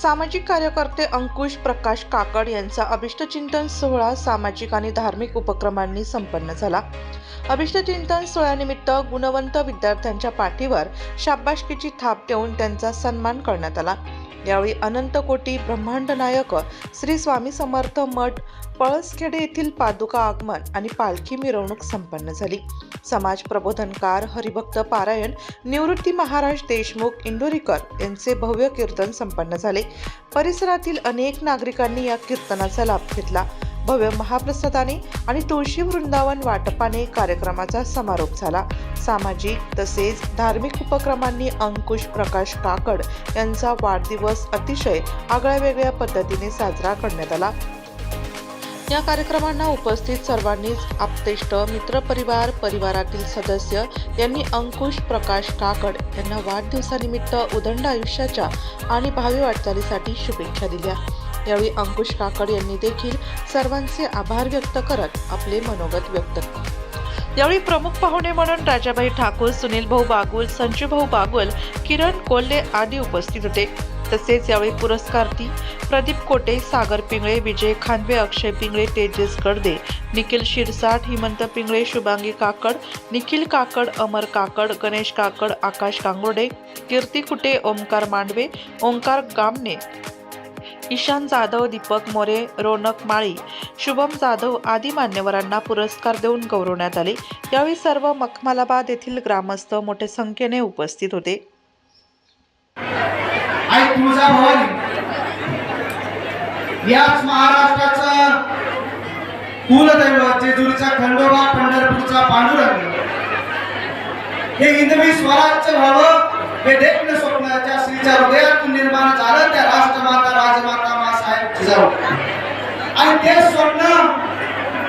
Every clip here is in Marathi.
सामाजिक कार्यकर्ते अंकुश प्रकाश काकड यांचा अभिष्टचिंतन सोहळा सामाजिक आणि धार्मिक उपक्रमांनी संपन्न झाला. अभिष्टचिंतन सोहळ्यानिमित्त गुणवंत विद्यार्थ्यांच्या पाठीवर शाबाशकीची थाप देऊन त्यांचा सन्मान करण्यात आला. यावेळी अनंत कोटी ब्रह्मांड नायक श्री स्वामी समर्थ मठ पळसखेडे येथील पादुका आगमन आणि पालखी मिरवणूक संपन्न झाली. समाज प्रबोधनकार हरिभक्त पारायण निवृत्ती महाराज देशमुख इंदोरीकर यांचे भव्य कीर्तन संपन्न झाले. परिसरातील अनेक नागरिकांनी या कीर्तनाचा लाभ घेतला. भव्य महाप्रसादाने आणि तुळशी वृंदावन वाटपाने कार्यक्रमाचा समारोप झाला. सामाजिक तसेच धार्मिक उपक्रमांनी अंकुश प्रकाश काकड यांचा वाढदिवस अतिशय आगळ्यावेगळ्या पद्धतीने साजरा करण्यात आला. या कार्यक्रमांना उपस्थित सर्वांनीच आपतेष्ट मित्रपरिवार परिवारातील सदस्य यांनी अंकुश प्रकाश काकड यांना वाढदिवसानिमित्त उदंड आयुष्याच्या आणि भावी वाटचालीसाठी शुभेच्छा दिल्या. यावेळी अंकुश काकड यांनी देखील सर्वांचे आभार व्यक्त करत आपले मनोगत व्यक्त केले. यावेळी प्रमुख पाहुणे म्हणून राजाबाई ठाकूर सुनील भाऊ बागुल संजू भाऊ बागुल किरण कोल्हे आदी उपस्थित होते. तसेच यावेळी पुरस्कार्थी प्रदीप कोटे सागर पिंगळे विजय खानवे अक्षय पिंगळे तेजस गडदे निखिल शिरसाट हिमंत पिंगळे शुभांगी काकड निखिल काकड अमर काकड गणेश काकड आकाश कांगोडे कीर्ती कुटे ओमकार मांडवे ओंकार गामने ईशान जाधव दीपक मोरे रोनक माळी शुभम जाधव आदी मान्यवरांना पुरस्कार देऊन गौरवण्यात आले. यावेळी सर्व मखमालाबाद येथील ग्रामस्थ मोठ्या संख्येने उपस्थित होते. याच महाराष्ट्राचं कुलदैवत जेजुरीचा खंडोबा पंढरपूरचा पांडुरंग. हे हिंदवी स्वराज्य व्हावं हे देखणं स्वप्न ज्या स्त्रीच्या हृदयातून निर्माण झालं त्या राष्ट्रमाता राजमाता आणि ते स्वप्न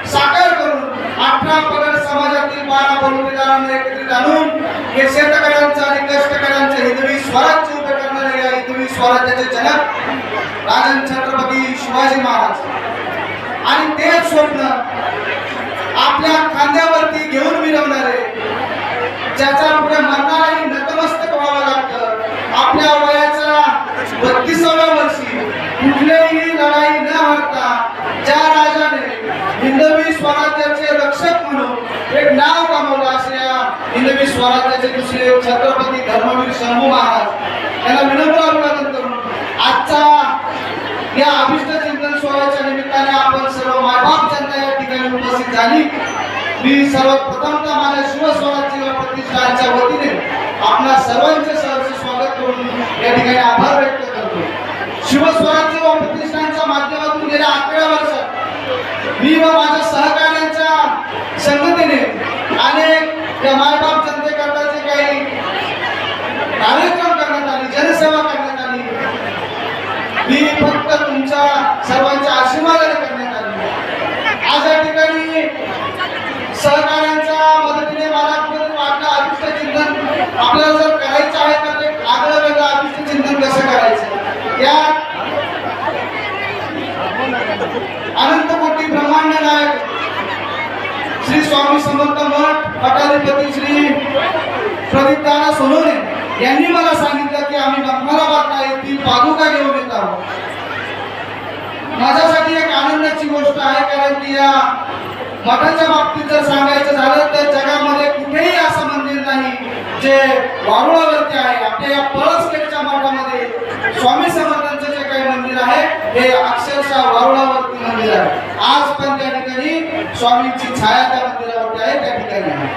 साकार करून अठरा पगार समाजातील बारा बलुतेदारांना एकत्रित आणून हे शेतकऱ्यांचं आणि कष्टकऱ्यांचं हिंदवी स्वराज्य उभे करणारे या हिंदवी स्वराज्याचे जनक राजन छत्रपती शिवाजी महाराज. आणि ते स्वप्न आपल्या खांद्यावरती घेऊन मिरवणारे ज्याच्या पुढे मरणाराही नतमस्तक व्हावं लागतं आपल्या वयाच्या बत्तीसाव्या वर्षी कुठलीही लढाई न हरता ज्या राजाने हिंदवी स्वराज्याचे रक्षक म्हणून एक नाव कमवलं असे या हिंदवी स्वराज्याचे दुसरे छत्रपती धर्मवीर शंभू महाराज यांना विनम्र अभिवादन करून आजचा या अभिष्ट चिंतन सोहळ्याच्या निमित्ताने आपण सर्व मायबाप जनता या ठिकाणी उपस्थित झाली. मी सर्वप्रथमतः माझ्या शिवस्वराज्य प्रतिष्ठानच्या वतीने आपल्या सर्वांचे सहर्ष स्वागत करून या ठिकाणी आभार व्यक्त करतो. शिवस्वराज्य व प्रतिष्ठानच्या माध्यमातून गेल्या अकरा वर्षात मी व माझ्या सहकार्यांच्या संगतीने अनेक या मायबाप जनतेकरता जे काही कार्यक्रम करण्यात आले जनसेवा करण्यात आली मी फक्त तुमच्या सर्वांच्या आशीर्वादाने करण्यात आली. आज या ठिकाणी सहकार्यांच्या मदतीने मला आपलं वाटलं अभिष्ट चिंतन आपल्याला जर करायचं आहे तर ते आगळं वेगळं अभिष्ट चिंतन कसं करायचं? या अनंत कोटी ब्रह्मांड नायक श्री स्वामी समर्थ मठ पटाधिपती श्री प्रदीप दादा सोनवणे यांनी मला सांगितलं की आम्ही मखमालाबाद नाही ती पादुका घेऊन येत आहोत. माझ्यासाठी एक आनंदाची गोष्ट आहे कारण की या मठाच्या बाबतीत जर सांगायचं झालं तर जगामध्ये कुठेही असं मंदिर नाही जे वारुळावरती आहे. आपल्या या पळसखेडच्या मठामध्ये स्वामी समर्थांचं जे काही मंदिर आहे हे अक्षरशः वारुळावरती मंदिर आहे. आज पण त्या ठिकाणी स्वामींची छाया त्या मंदिरावरती आहे त्या ठिकाणी आहे.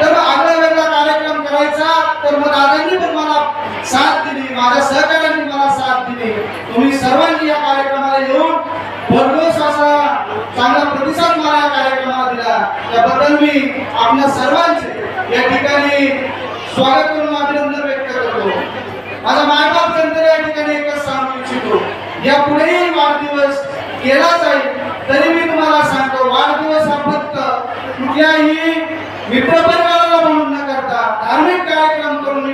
तर मग आगळा वेगळा कार्यक्रम करायचा. तर मग दादांनी पण मला साथ दिली माझ्या सहकार्यांनी मला साथ दिली. तुम्ही सर्वांनी या कार्यक्रमाला येऊन भरघोस असा चांगला प्रतिसाद मला या कार्यक्रमाला दिला. त्याबद्दल मी आपल्या सर्वांचे या ठिकाणी स्वागत करून अभिनंदन व्यक्त करतो. माझा मायबाप जनतेला या ठिकाणी एकच सांगू इच्छितो. या पुढेही वाढदिवस केला जाईल तरी मी तुम्हाला सांगतो वाढदिवस हा फक्त कुठल्याही मित्रपण म्हणून न करता धार्मिक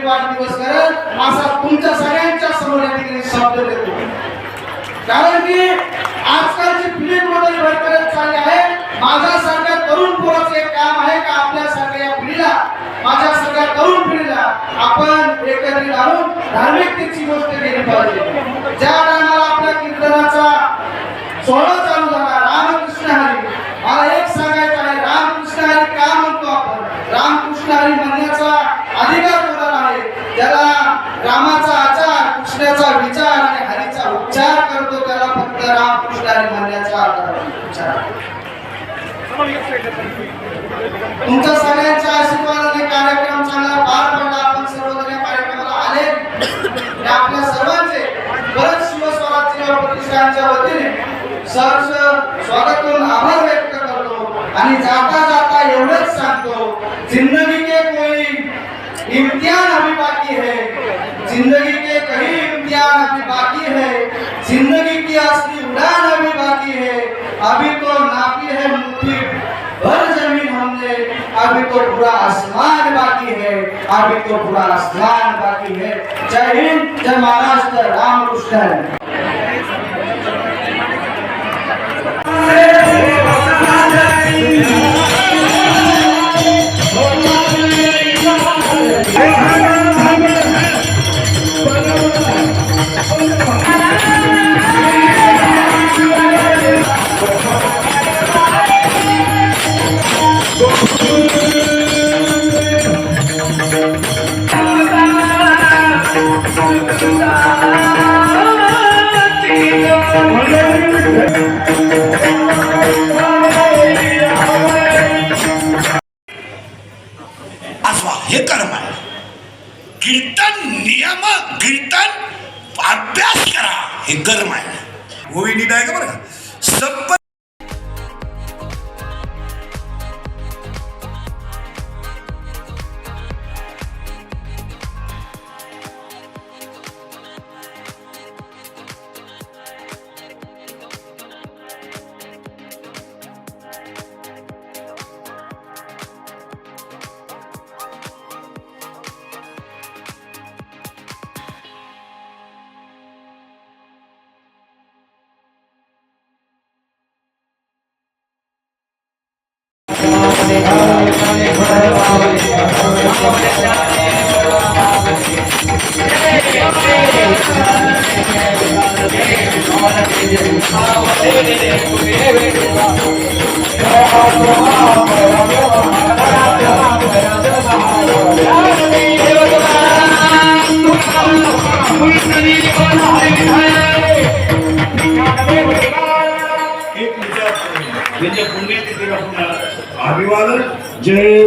मी वाढदिवस असा तुमच्या सगळ्यांच्या समोर या ठिकाणी शब्द देतो. कारण की आजकालची पिढी कुठेतरी भरकरत चालली आहे माझ्यासारख्या तरुण पोराचं एक काम आहे का? आपल्यासारख्या या पिढीला माझ्या सगळ्या तरुण पिढीला आपण एकत्रित आणून धार्मिकतेची गोष्ट केली पाहिजे. ज्या टायमाला आपल्या कीर्तनाचा सोहळा चालू झाला रामकृष्ण हरी मला एक सांगायचं आहे रामकृष्ण हरी का म्हणतो आपण? रामकृष्ण हरी कृष्णाचा विचार आणि हरीचा उच्चार करतो त्याला फक्त रामकृष्ण हरी म्हणण्याचा तुमच्या सगळ्यांच्या आशीर्वादाने कार्यक्रम चांगला पार पडला. आपण सर्वजण या कार्यक्रमाला आले. आणि आपल्या सर्वांचे परत शिवस्वराज्य प्रतिष्ठानच्या वतीने सहर्ष स्वागत करून आभार व्यक्त करतो. आणि जाता जाता एवढंच सांगतो जिंदगी के कोई इम्तिहान अभी बाकी है. जिंदगी के कहीं इम्तिहान अभी बाकी है जिंदगी की असली उड़ान अभी बाकी है अभी तो नापी है मुट्ठी भर जमीन हमने अभी तो पूरा आसमान बाकी है अभी तो पूरा आसमान बाकी है जय हिंद जय महाराष्ट्र रामकृष्ण हरी. अथवा नियम कीर्तन अभ्यास करा. हे कर्म आहे. गोविंदी आहे का बरं? संप अभिवादन जय